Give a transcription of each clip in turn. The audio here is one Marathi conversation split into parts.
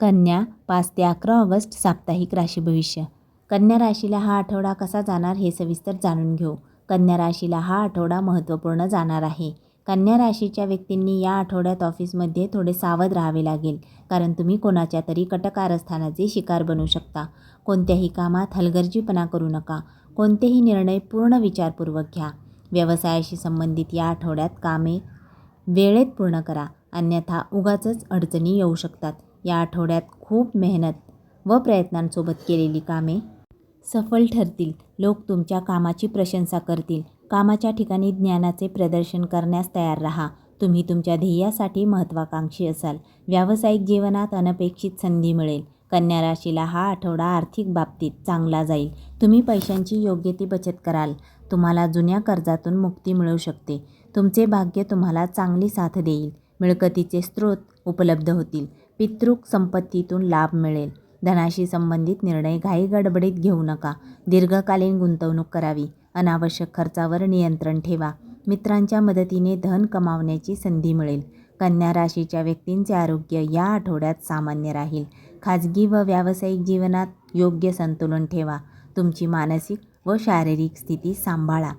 कन्या पाच ते अकरा ऑगस्ट साप्ताहिक राशी भविष्य. कन्या राशीला हा आठवडा कसा जाणार हे सविस्तर जाणून घेऊ. कन्या राशीला हा आठवडा महत्त्वपूर्ण जाणार आहे. कन्या राशीच्या व्यक्तींनी या आठवड्यात ऑफिसमध्ये थोडे सावध राहावे लागेल कारण तुम्ही कोणाच्या तरी कटकारस्थानाचे शिकार बनू शकता. कोणत्याही कामात हलगर्जीपणा करू नका. कोणतेही निर्णय पूर्ण विचारपूर्वक घ्या. व्यवसायाशी संबंधित या आठवड्यात कामे वेळेत पूर्ण करा. अन्यथा उगाचच अडचणी येऊ शकतात. या आठवड्यात खूप मेहनत व प्रयत्नांसोबत केलेली कामे सफल ठरतील. लोक तुमच्या कामाची प्रशंसा करतील. कामाच्या ठिकाणी ज्ञानाचे प्रदर्शन करण्यास तयार राहा. तुम्ही तुमच्या ध्येयासाठी महत्त्वाकांक्षी असाल. व्यावसायिक जीवनात अनपेक्षित संधी मिळेल. कन्या राशीला हा आठवडा आर्थिक बाबतीत चांगला जाईल. तुम्ही पैशांची योग्य ती बचत कराल. तुम्हाला जुन्या कर्जातून मुक्ती मिळू शकते. तुमचे भाग्य तुम्हाला चांगली साथ देईल. मिळकतीचे स्रोत उपलब्ध होतील. पितृक संपत्तीतून लाभ मिळेल. धनाशी संबंधित निर्णय घाई गडबडीत घेऊ नका. दीर्घकालीन गुंतवणूक करावी. अनावश्यक खर्चावर नियंत्रण ठेवा. मित्रांच्या मदतीने धन कमावण्याची संधी मिळेल. कन्या राशीच्या व्यक्तींचे आरोग्य या आठवड्यात सामान्य राहील. खाजगी व व्यावसायिक जीवनात योग्य संतुलन ठेवा. तुमची मानसिक व शारीरिक स्थिती सांभाळा.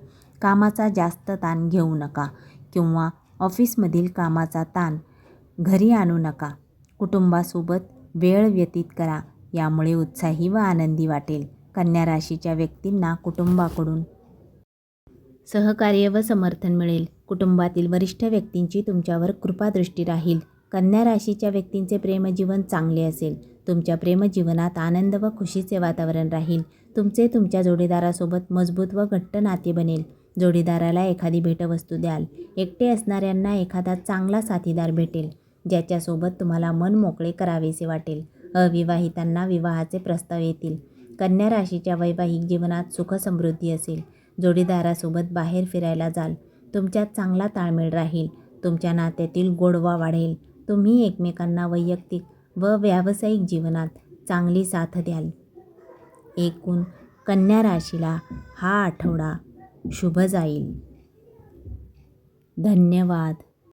कामाचा जास्त ताण घेऊ नका किंवा ऑफिसमधील कामाचा ताण घरी आणू नका. कुटुंबासोबत वेळ व्यतीत करा यामुळे उत्साही व आनंदी वाटेल. कन्या राशीच्या व्यक्तींना कुटुंबाकडून सहकार्य व समर्थन मिळेल. कुटुंबातील वरिष्ठ व्यक्तींची तुमच्यावर कृपादृष्टी राहील. कन्या राशीच्या व्यक्तींचे प्रेमजीवन चांगले असेल. तुमच्या प्रेमजीवनात आनंद व खुशीचे वातावरण राहील. तुमचे तुमच्या जोडीदारासोबत मजबूत व घट्ट नाते बनेल. जोडीदाराला एखादी भेटवस्तू द्याल. एकटे असणाऱ्यांना एखादा चांगला साथीदार भेटेल. ज्याच्यासोबत तुम्हाला मन मोकळे करावेसे वाटेल. अविवाहितांना विवाहाचे प्रस्ताव येतील. कन्या राशीच्या वैवाहिक जीवनात सुखसमृद्धी असेल. जोडीदारासोबत बाहेर फिरायला जाल. तुमच्यात चांगला ताळमेळ राहील. तुमच्या नात्यातील गोडवा वाढेल. तुम्ही एकमेकांना वैयक्तिक व व्यावसायिक जीवनात चांगली साथ द्याल. एकूण कन्या राशीला हा आठवडा शुभ जाईल. धन्यवाद.